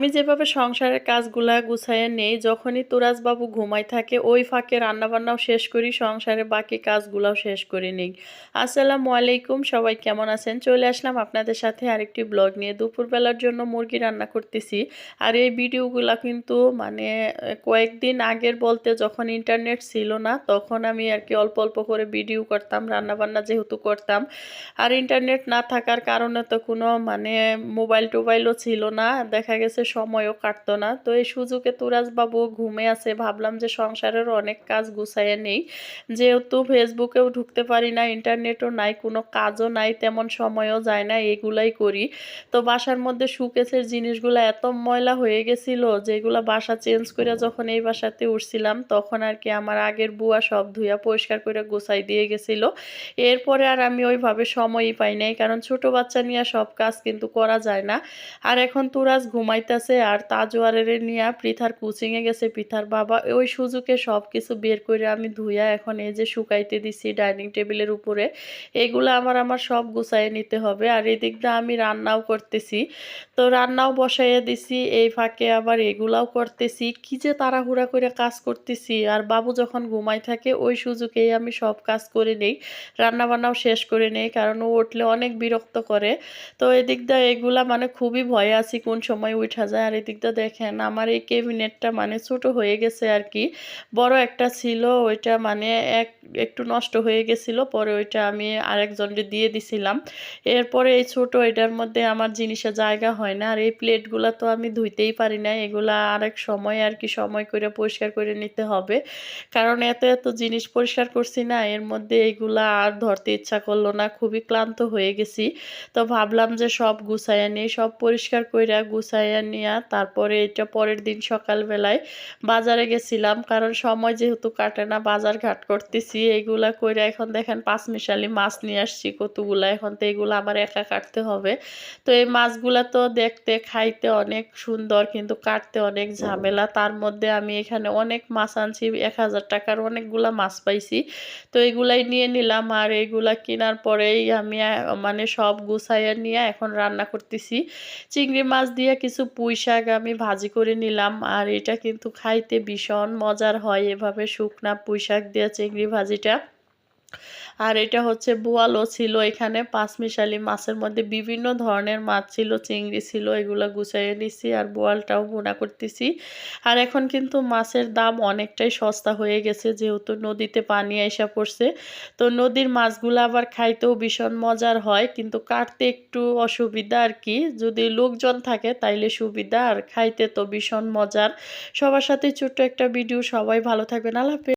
আমি যেভাবে সংসারের কাজগুলা গুছাইয়ে নেই, যখনই তুরাজবাবু ঘুমাই থাকে, ওই ফাঁকে রান্নাবান্নাও শেষ করি, সংসারের বাকি কাজগুলাও শেষ করে নেই। আসসালামু আলাইকুম, সবাই কেমন আছেন? চলে আসলাম আপনাদের সাথে আরেকটি ব্লগ নিয়ে। দুপুরবেলার জন্য মুরগি রান্না করতেছি। আর এই ভিডিওগুলা কিন্তু মানে কয়েকদিন আগের বলতে যখন ইন্টারনেট ছিল না, তখন আমি আর কি অল্প অল্প করে ভিডিও করতাম, রান্নাবান্না যেহেতু করতাম। আর ইন্টারনেট না থাকার কারণে তো কোনো মানে মোবাইল টোবাইলও ছিল না। দেখা গেছে সময়ও কাটতো না। তো এই সুযোগে তুরাজবাবু ঘুমে আছে। ভাবলাম যে সংসারের অনেক কাজ গুছাইয়ে নেই। যেহেতু ফেসবুকেও ঢুকতে পারি না, ইন্টারনেটও নাই, কোনো কাজও নাই, তেমন সময়ও যায় না, এগুলাই করি। তো বাসার মধ্যে সুকেসের জিনিসগুলো এত ময়লা হয়ে গেছিল যেগুলো বাসা চেঞ্জ করে যখন এই বাসাতে উঠছিলাম, তখন আর কি আমার আগের বুয়া সব ধুয়া পরিষ্কার করে গোছাই দিয়ে গেছিল। এরপরে আর আমি ওইভাবে সময়ই পাই নাই, কারণ ছোট বাচ্চা নিয়ে সব কাজ কিন্তু করা যায় না। আর এখন তুরাজ ঘুমাইতে আছে আর তাজওয়ারের নিয়ে পৃথার কুচিংয়ে গেছে। পৃথার বাবা ওই সুযোগে সব কিছু বের করে আমি ধুইয়া এখন এই যে শুকাইতে দিছি ডাইনিং টেবিলের উপরে, এগুলো আমার আমার সব গুছাইয়ে নিতে হবে। আর এদিক দিয়ে আমি রান্নাও করতেছি। তো রান্নাও বসাইয়ে দিছি, এই ফাঁকে আবার এগুলাও করতেছি। কি যে তাড়াহুড়া করে কাজ করতেছি। আর বাবু যখন ঘুমাই থাকে, ওই সুযোগেই আমি সব কাজ করে নেই, রান্নাবান্নাও শেষ করে নেই, কারণ ও উঠলে অনেক বিরক্ত করে। তো এদিক দিয়ে এগুলা মানে খুবই ভয়ে আছি, কোন সময় উঠা যায় আর এদিকটা দেখেন আমার এই কেবিনেটটা মানে ছোট হয়ে গেছে আর কি। বড় একটা ছিল, ওইটা মানে এক, একটু নষ্ট হয়ে গেছিল, পরে ওইটা আমি আরেকজনকে দিয়ে দিছিলাম। এরপরে এই ছোট এটার মধ্যে আমার জিনিসে জায়গা হয় না, আর এই প্লেটগুলো তো আমি ধুইতেই পারি না, এগুলা আরেক সময় আর কি সময় করে পরিষ্কার করে নিতে হবে। কারণ এত এত জিনিস পরিষ্কার করছি না, এর মধ্যে এগুলা আর ধরতে ইচ্ছা করল না, খুবই ক্লান্ত হয়ে গেছি। তো ভাবলাম যে সব গুছাইয়া নিই, সব পরিষ্কার কইরা গুছাইয়া নিয়ে তারপরে এটা পরের দিন সকালবেলায় বাজারে গেছিলাম। কারণ সময় যেহেতু কাটে না, বাজার ঘাট করতেছি এইগুলা করে এখন দেখেন পাঁচ মিশালি মাছ নিয়ে আসছি, কতগুলা এখন তো এগুলো আমার একা কাটতে হবে। তো এই মাছগুলা তো দেখতে, খাইতে অনেক সুন্দর, কিন্তু কাটতে অনেক ঝামেলা। তার মধ্যে আমি এখানে অনেক মাছ আনছি, এক হাজার টাকার অনেকগুলা মাছ পাইছি। তো এগুলাই নিয়ে নিলাম, আর এইগুলা কেনার পরেই আমি মানে সব গুছাইয়া নিয়ে এখন রান্না করতেছি। চিংড়ি মাছ দিয়ে কিছু পুঁই শাক আমি ভাজি করে নিলাম। আর এটা কিন্তু খাইতে ভীষণ মজার হয় এভাবে শুকনা পুঁই শাক দিয়ে চিংড়ি ভাজিটা। আর এটা হচ্ছে বোয়ালও ছিল এখানে, পাঁচমিশালি মাছের মধ্যে বিভিন্ন ধরনের মাছ ছিল, চিংড়ি ছিল, এগুলো গুছাইয়ে নিছি আর বোয়ালটাও বোনা করতেছি। আর এখন কিন্তু মাছের দাম অনেকটাই সস্তা হয়ে গেছে, যেহেতু নদীতে পানি এসে পড়ছে। তো নদীর মাছগুলো আবার খাইতেও ভীষণ মজার হয়, কিন্তু কাটতে একটু অসুবিধা আর কি। যদি লোকজন থাকে তাইলে সুবিধা, আর খাইতে তো ভীষণ মজার। সবার সাথে ছোট্ট একটা ভিডিও, সবাই ভালো থাকবেন, আল্লাহ।